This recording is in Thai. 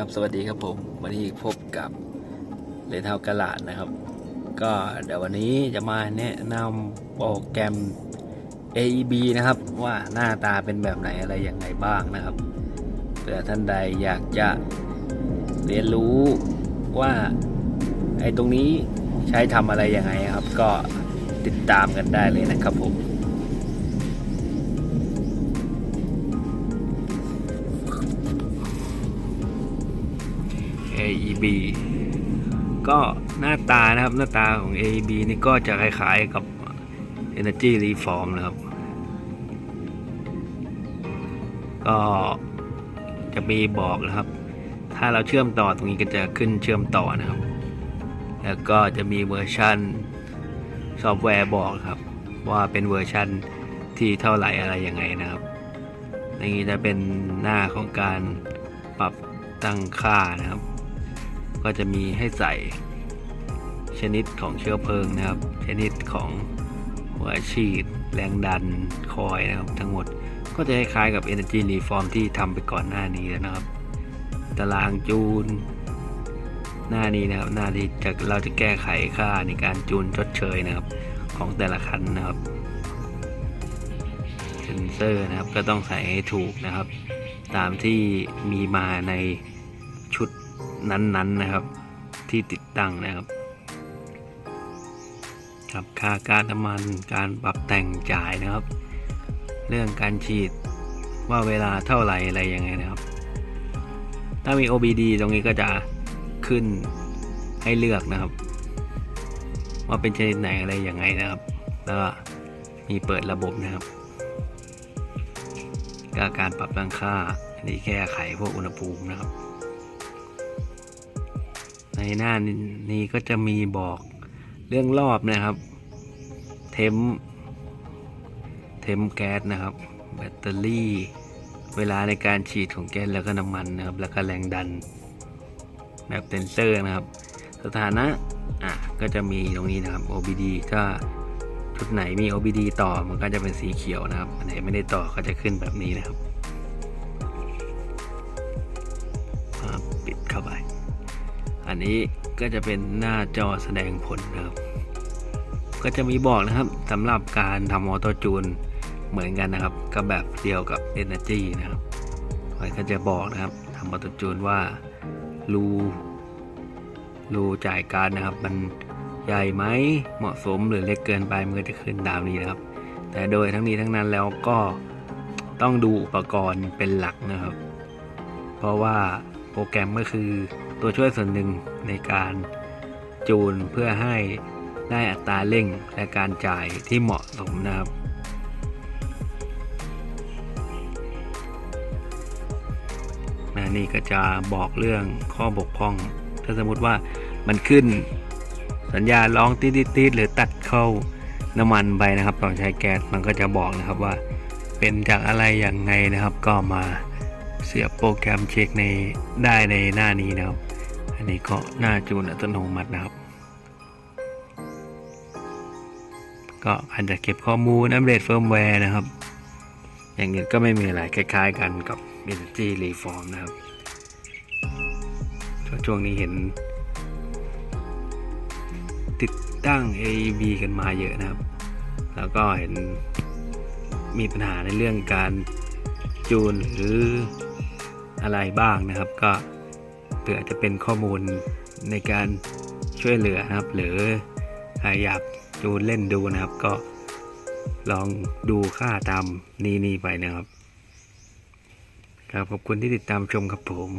ครับสวัสดีครับผมวันนี้พบกับเลเทากระลาดนะครับ ก็เดี๋ยววันนี้จะมาแนะนำโปรแกรม AEB นะครับว่าหน้าตาเป็นแบบไหนอะไรยังไงบ้างนะครับเผื่อท่านใดอยากจะเรียนรู้ว่าไอ้ตรงนี้ใช้ทำอะไรยังไงครับ ก็ติดตามกันได้เลยนะครับผม AEB ก็หน้าตานะครับหน้าตาของ AEB นี่ก็จะคล้ายๆกับ Energy Reform นะครับ ก็จะมีบอกนะครับ ถ้าเราเชื่อมต่อตรงนี้ก็จะขึ้นเชื่อมต่อนะครับ แล้วก็จะมีเวอร์ชันซอฟต์แวร์บอกครับ ว่าเป็นเวอร์ชันที่เท่าไหร่อะไรยังไงนะครับนี่จะเป็นหน้าของการปรับตั้งค่านะครับ ก็จะมีให้ใส่ชนิดของเชื้อเพลิงนะครับ ชนิดของหัวฉีด แรงดันคอยนะครับ ทั้งหมดก็จะคล้ายๆกับ Energy Reform ที่ทำไปก่อนหน้านี้แล้วนะครับ ตารางจูน หน้านี้นะครับ หน้าที่จะเราจะแก้ไขค่าในการจูนชดเชยนะครับ ของแต่ละคันนะครับเซนเซอร์นะครับก็ต้องใส่ให้ถูกนะครับ ตามที่มีมาในชุด นั้นๆนะครับ ที่ติดตั้งนะครับครับค่าการน้ำมันการปรับแต่งจ่ายนะครับ เรื่องการฉีดว่าเวลาเท่าไหร่อะไรยังไงนะครับ ถ้ามี OBD ตรงนี้ก็จะขึ้นให้เลือกนะครับ ว่าเป็นชนิดไหนอะไรยังไงนะครับ แล้วก็มีเปิดระบบนะครับก็การปรับตั้งค่าอันนี้แก้ไขพวกอุณหภูมินะครับ ในหน้านี้ก็จะมีบอกเรื่องรอบนะครับ เทมเทมแก๊สนะครับ แบตเตอรี่ เวลาในการฉีดของแก๊สแล้วก็น้ำมันนะครับ แล้วก็แรงดัน แบบเซนเซอร์นะครับ สถานะอะก็จะมีตรงนี้นะครับ OBD ถ้าชุดไหนมี OBD ต่อมันก็จะเป็นสีเขียวนะครับ อันไหนไม่ได้ต่อก็จะขึ้นแบบนี้นะครับ นี้ก็จะเป็นหน้าจอแสดงผลนะครับ ก็จะมีบอกนะครับสำหรับการทำออโต้จูนเหมือนกันนะครับ ก็แบบเดียวกับ Energy นะครับมันก็จะบอกนะครับทำออโต้จูนว่ารูรูจ่ายการนะครับ มันใหญ่ไหมเหมาะสมหรือเล็กเกินไปมันก็จะขึ้นตามนี้นะครับ แต่โดยทั้งนี้ทั้งนั้นแล้วก็ต้องดูอุปกรณ์เป็นหลักนะครับ เพราะว่า โปรแกรมก็คือตัวช่วยส่วนหนึ่งในการจูนเพื่อให้ได้อัตราเร่งและการจ่ายที่เหมาะสมนะครับนะนี่ก็จะบอกเรื่องข้อบกพร่อง ถ้าสมมติว่ามันขึ้นสัญญาณร้องติดติดหรือตัดเข้าน้ำมันไปนะครับตอนใช้แก๊สมันก็จะบอกนะครับว่าเป็นจากอะไรอย่างไงนะครับก็มา เสียบโปรแกรมเช็คในได้ในหน้านี้นะครับ อันนี้ก็หน้าจูนอัตโนมัตินะครับ ก็อาจจะเก็บข้อมูลอัปเดตเฟิร์มแวร์นะครับ อย่างนี้ก็ไม่มีอะไรคล้ายๆกันกับ Energy Reform นะครับชช่วงนี้เห็น ติดตั้ง AEB กันมาเยอะนะครับ แล้วก็เห็นมีปัญหาในเรื่องการจูนหรือ อะไรบ้างนะครับ ก็เผื่อจะเป็นข้อมูลในการช่วยเหลือนะครับ หรือใครอยากดูเล่นดูนะครับ ก็ลองดูค่าตามนี่นี่ไปนะครับ ครับขอบคุณที่ติดตามชมครับผม